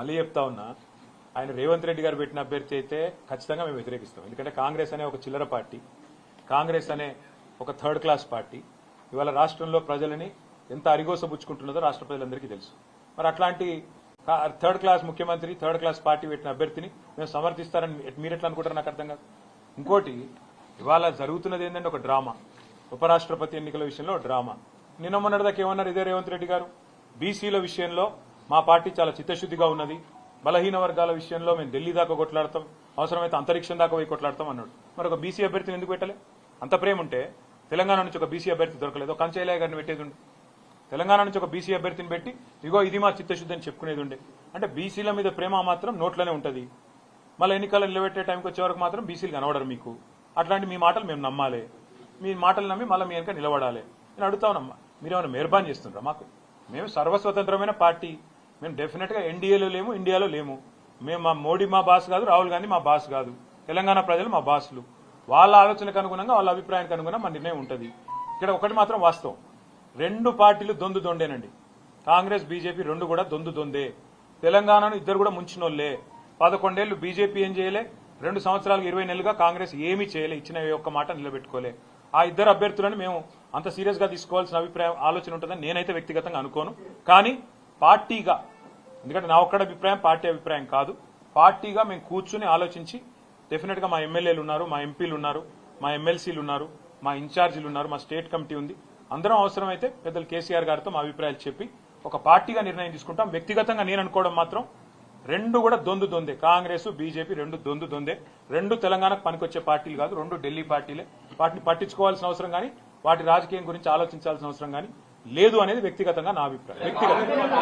మళ్ళీ చెప్తా ఉన్నా ఆయన రేవంత్ రెడ్డి గారు పెట్టిన అభ్యర్థి అయితే ఖచ్చితంగా మేము వ్యతిరేకిస్తాం. ఎందుకంటే కాంగ్రెస్ అనే ఒక చిల్లర పార్టీ కాంగ్రెస్ అనే ఒక థర్డ్ క్లాస్ పార్టీ. ఇవాళ రాష్ట్రంలో ప్రజలని ఎంత అరిగోసబుచ్చుకుంటున్నదో రాష్ట్ర ప్రజలందరికీ తెలుసు. మరి అట్లాంటి థర్డ్ క్లాస్ ముఖ్యమంత్రి థర్డ్ క్లాస్ పార్టీ పెట్టిన అభ్యర్థిని మేము సమర్థిస్తారని మీరెట్లా మీరు ఎట్లా అనుకుంటారు నాకు అర్థం కాదు. ఇంకోటి ఇవాళ జరుగుతున్నది ఏంటంటే ఒక డ్రామా. ఉపరాష్ట్రపతి ఎన్నికల విషయంలో ఒక డ్రామా. నిన్న మొన్నటిదాకా ఏమన్నారు ఇదే రేవంత్ రెడ్డి గారు? బీసీల విషయంలో మా పార్టీ చాలా చిత్తశుద్ధిగా ఉన్నది. బలహీన వర్గాల విషయంలో మేము ఢిల్లీ దాకా కొట్లాడతాం. అవసరమైతే అంతరిక్షం దాకా పోయి కొట్లాడతాం అన్నాడు. మరి ఒక బీసీ అభ్యర్థిని ఎందుకు పెట్టలే? అంత ప్రేమ ఉంటే తెలంగాణ నుంచి ఒక బీసీ అభ్యర్థి దొరకలేదు. ఒక గారిని పెట్టేది ఉండే. తెలంగాణ నుంచి ఒక బీసీ అభ్యర్థిని పెట్టి ఇగో ఇది మా చిత్తశుద్ధి అని చెప్పుకునేది ఉండే. అంటే బీసీల మీద ప్రేమ మాత్రం నోట్లోనే ఉంటుంది. మళ్ళీ ఎన్నికలు నిలబెట్టే టైంకి వచ్చే వరకు మాత్రం బీసీలు కనబడరు మీకు. అట్లాంటి మీ మాటలు మేము నమ్మాలి. మీ మాటలు నమ్మి మళ్ళీ మీ వెనక నిలబడాలి. నేను అడుగుతా ఉన్నామ్మా మీరేమైనా మెహర్బాన్ చేస్తుండ్రా మాకు? మేము సర్వస్వతంత్రమైన పార్టీ. మేము డెఫినెట్గా ఎన్డీఏలో లేము ఇండియాలో లేము. మేము మా మోడీ మా బాస్ కాదు రాహుల్ గాంధీ మా బాస్ కాదు. తెలంగాణ ప్రజలు మా బాసులు. వాళ్ళ ఆలోచనకు అనుగుణంగా వాళ్ళ అభిప్రాయానికి అనుగుణంగా మా నిర్ణయం ఉంటుంది. ఇక్కడ ఒకటి మాత్రం వాస్తవం. రెండు పార్టీలు దొందు దొండేనండి. కాంగ్రెస్ బీజేపీ రెండు కూడా దొందు దొందే. తెలంగాణను ఇద్దరు కూడా ముంచినోళ్ళే పదకొండేళ్ళు బీజేపీ ఏం చేయలే? రెండు సంవత్సరాలకు ఇరవై నెలలుగా కాంగ్రెస్ ఏమీ చేయలే ఇచ్చిన ఒక్క మాట నిలబెట్టుకోలే. ఆ ఇద్దరు అభ్యర్థులను మేము అంత సీరియస్గా తీసుకోవాల్సిన అభిప్రాయం ఆలోచన ఉంటుందని నేనైతే వ్యక్తిగతంగా అనుకోను. కానీ పార్టీగా ఎందుకంటే నా ఒక్కడ అభిప్రాయం పార్టీ అభిప్రాయం కాదు. పార్టీగా మేము కూర్చుని ఆలోచించి డెఫినెట్గా మా ఎమ్మెల్యేలు ఉన్నారు మా ఎంపీలు ఉన్నారు మా ఎమ్మెల్సీలు ఉన్నారు మా ఇన్ఛార్జీలు ఉన్నారు మా స్టేట్ కమిటీ ఉంది. అందరం అవసరమైతే పెద్దలు కేసీఆర్ గారితో మా అభిప్రాయాలు చెప్పి ఒక పార్టీగా నిర్ణయం తీసుకుంటాం. వ్యక్తిగతంగా నేను అనుకోవడం మాత్రం రెండు కూడా దొందు దొందే. కాంగ్రెస్ బీజేపీ రెండు దొందు దొందే. రెండు తెలంగాణకు పనికొచ్చే పార్టీలు కాదు రెండు ఢిల్లీ పార్టీలే. వాటిని పట్టించుకోవాల్సిన అవసరం కానీ వాటి రాజకీయం గురించి ఆలోచించాల్సిన అవసరం కానీ లేదు అనేది వ్యక్తిగతంగా నా అభిప్రాయం. వ్యక్తిగతంగా.